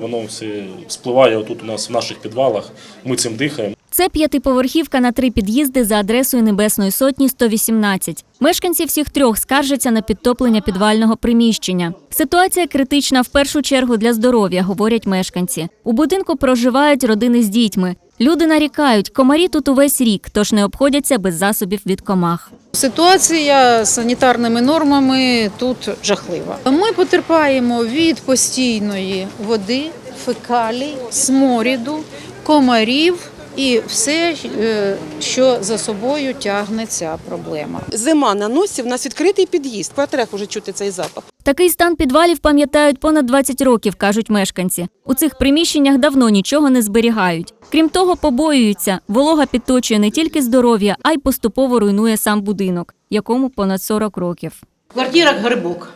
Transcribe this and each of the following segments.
Воно все спливає отут у нас в наших підвалах. Ми цим дихаємо. Це п'ятиповерхівка на три під'їзди за адресою Небесної сотні 118. Мешканці всіх трьох скаржаться на підтоплення підвального приміщення. Ситуація критична в першу чергу для здоров'я, говорять мешканці. У будинку проживають родини з дітьми. Люди нарікають, комарі тут увесь рік, тож не обходяться без засобів від комах. Ситуація з санітарними нормами тут жахлива. Ми потерпаємо від постійної води, фекалій, сморіду, комарів і все, е, що за собою тягне ця проблема. Зима на носі, в нас відкритий під'їзд. По трьох уже чути цей запах. Такий стан підвалів пам'ятають понад 20 років, кажуть мешканці. У цих приміщеннях давно нічого не зберігають. Крім того, побоюються, волога підточує не тільки здоров'я, а й поступово руйнує сам будинок, якому понад 40 років. В квартирах грибок.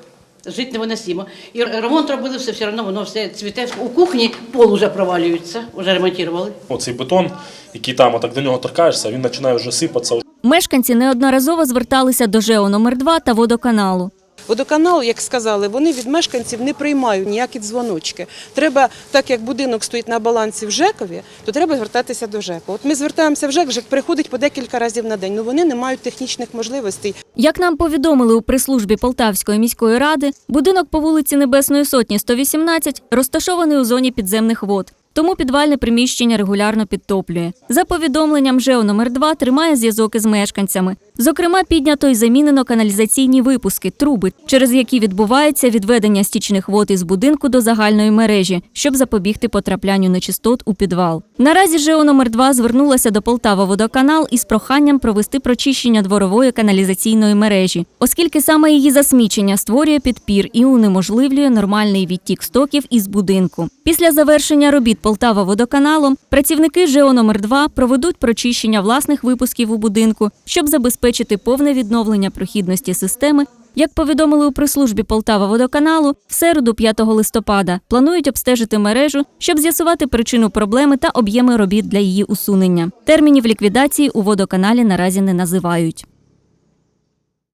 Жити невиносимо. І ремонт робили, все, все одно воно все цвіте. У кухні пол вже провалюється, вже ремонтували. Оцей бетон, який там отак до нього торкаєшся, він починає вже сипатися. Мешканці неодноразово зверталися до ЖЕО номер 2 та водоканалу. Водоканал, як сказали, вони від мешканців не приймають ніякі дзвоночки. Треба, так як будинок стоїть на балансі в ЖЕКові, то треба звертатися до ЖЕКу. От ми звертаємося в ЖЕК, ЖЕК приходить по декілька разів на день. Ну вони не мають технічних можливостей. Як нам повідомили у прес-службі Полтавської міської ради, будинок по вулиці Небесної Сотні 118 розташований у зоні підземних вод. Тому підвальне приміщення регулярно підтоплює. За повідомленням ЖЕО номер 2 тримає зв'язок із мешканцями. Зокрема, піднято й замінено каналізаційні випуски, труби, через які відбувається відведення стічних вод із будинку до загальної мережі, щоб запобігти потраплянню нечистот у підвал. Наразі ЖЕО номер 2 звернулася до Полтава водоканал із проханням провести прочищення дворової каналізаційної мережі, оскільки саме її засмічення створює підпір і унеможливлює нормальний відтік стоків із будинку. Після завершення робіт Полтава водоканалом працівники ЖЕО номер 2 проведуть прочищення власних випусків у будинку, щоб забезпечити повне відновлення прохідності системи. Як повідомили у прес-службі Полтава водоканалу, в середу 5 листопада планують обстежити мережу, щоб з'ясувати причину проблеми та об'єми робіт для її усунення. Термінів ліквідації у водоканалі наразі не називають.